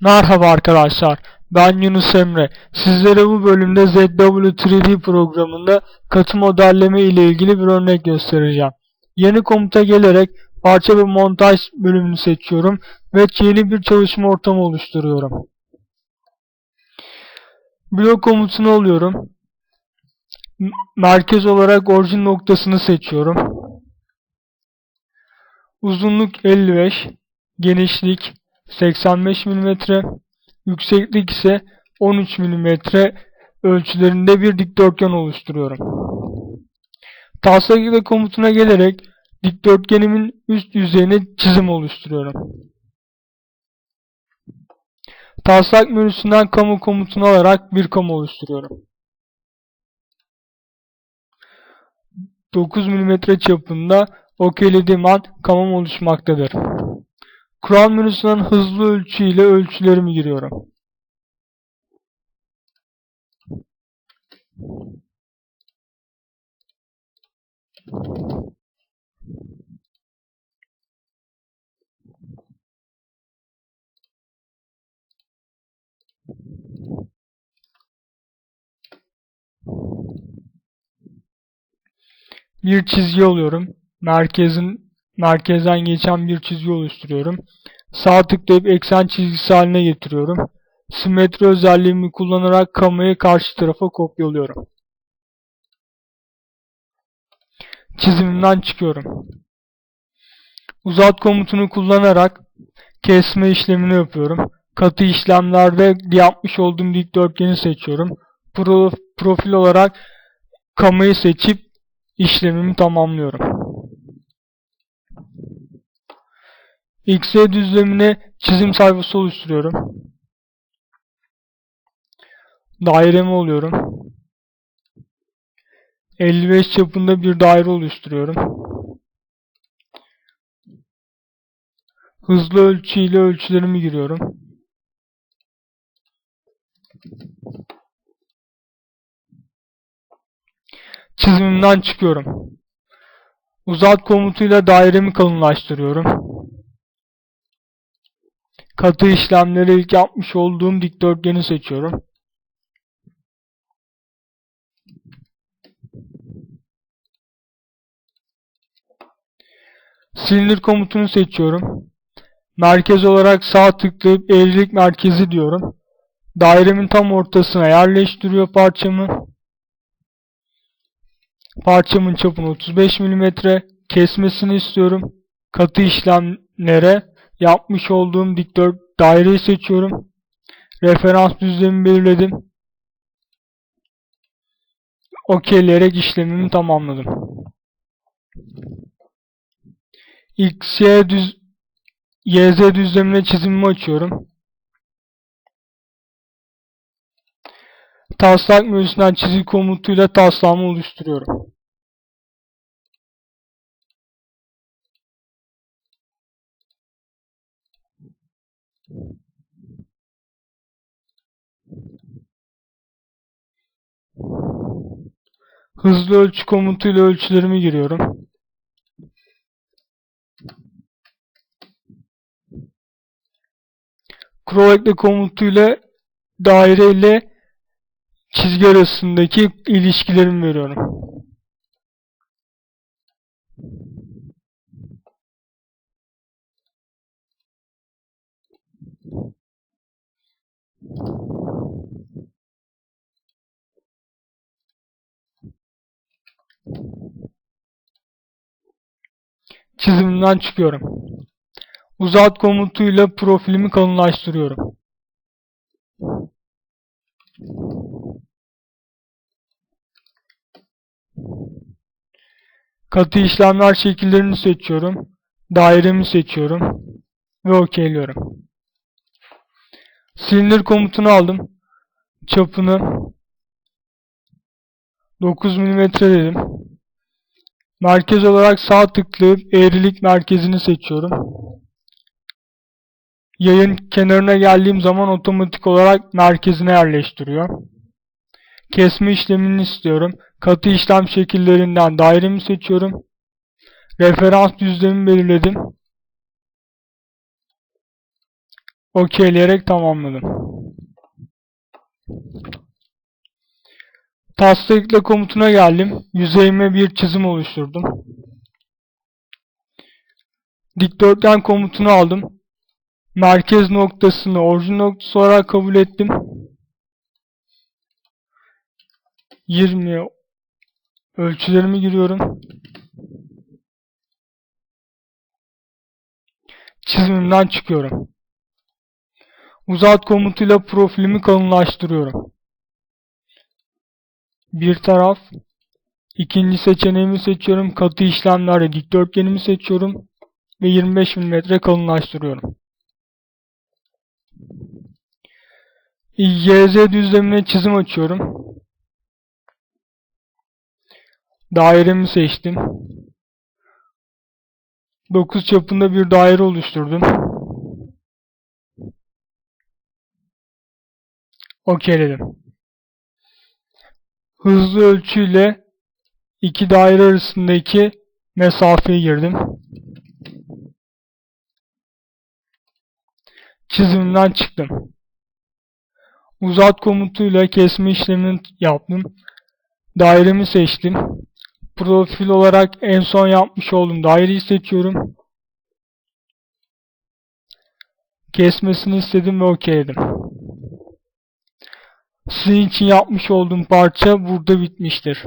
Merhaba arkadaşlar, ben Yunus Emre. Sizlere bu bölümde ZW3D programında katı modelleme ile ilgili bir örnek göstereceğim. Yeni komuta gelerek parça ve montaj bölümünü seçiyorum ve yeni bir çalışma ortamı oluşturuyorum. Blok komutunu alıyorum. Merkez olarak orijin noktasını seçiyorum. Uzunluk 55, genişlik 85 mm, yükseklik ise 13 mm ölçülerinde bir dikdörtgen oluşturuyorum. Taslak ile komutuna gelerek dikdörtgenimin üst yüzeyine çizim oluşturuyorum. Taslak menüsünden kamu komutunu alarak bir kamu oluşturuyorum. 9 mm çapında okeylediğim an kamum oluşmaktadır. Kural menüsünden hızlı ölçü ile ölçülerimi giriyorum. Bir çizgi alıyorum. Merkezin merkezden geçen bir çizgi oluşturuyorum. Sağ tıklayıp eksen çizgisi haline getiriyorum. Simetri özelliğimi kullanarak kamerayı karşı tarafa kopyalıyorum. Çizimimden çıkıyorum. Uzat komutunu kullanarak kesme işlemini yapıyorum. Katı işlemlerde yapmış olduğum dikdörtgeni seçiyorum. Pro, profil olarak kamayı seçip işlemimi tamamlıyorum. XY düzlemine çizim sayfası oluşturuyorum. Dairemi oluyorum. 55 çapında bir daire oluşturuyorum. Hızlı ölçü ile ölçülerimi giriyorum. Çizimimden çıkıyorum. Uzat komutuyla dairemi kalınlaştırıyorum. Katı işlemleri ilk yapmış olduğum dikdörtgeni seçiyorum. Silindir komutunu seçiyorum. Merkez olarak sağ tıklayıp eğrilik merkezi diyorum. Dairemin tam ortasına yerleştiriyor parçamı. Parçamın çapını 35 mm kesmesini istiyorum. Katı işlemlere yapmış olduğum dikdört daireyi seçiyorum. Referans düzlemi belirledim. Okeyleyerek işlemimi tamamladım. X, düz YZ düzlemine çizimimi açıyorum. Taslak menüsünden çizgi komutuyla taslağımı oluşturuyorum. Hızlı ölçü komutuyla ölçülerimi giriyorum. Ekle komutuyla daire ile çizgi arasındaki ilişkilerimi veriyorum. Çizimimden çıkıyorum. Uzat komutuyla profilimi kalınlaştırıyorum. Katı işlemler şekillerini seçiyorum. Dairemi seçiyorum. Ve okeyliyorum. Silindir komutunu aldım. Çapını 9 mm dedim. Merkez olarak sağ tıklayıp eğrilik merkezini seçiyorum. Yayın kenarına geldiğim zaman otomatik olarak merkezine yerleştiriyor. Kesme işlemini istiyorum. Katı işlem şekillerinden dairemi seçiyorum. Referans düzlemi belirledim. okeyleyerek tamamladım. Tasta ekle komutuna geldim. Yüzeyime bir çizim oluşturdum. Dikdörtgen komutunu aldım. Merkez noktasını orijin noktası olarak kabul ettim. 20 ölçülerimi giriyorum. Çizimimden çıkıyorum. Uzat komutuyla profilimi kalınlaştırıyorum. Bir taraf. İkinci seçeneğimi seçiyorum. Katı işlemlerde dikdörtgenimi seçiyorum. Ve 25 mm kalınlaştırıyorum. YZ düzlemine çizim açıyorum. Dairemi seçtim. 9 çapında bir daire oluşturdum. Okeyledim. Hızlı ölçüyle iki daire arasındaki mesafeyi girdim. Çizimimden çıktım. Uzat komutuyla kesme işlemini yaptım. Dairemi seçtim. Profil olarak en son yapmış olduğum daireyi seçiyorum. Kesmesini istedim ve okeyledim. Sizin için yapmış olduğum parça burada bitmiştir.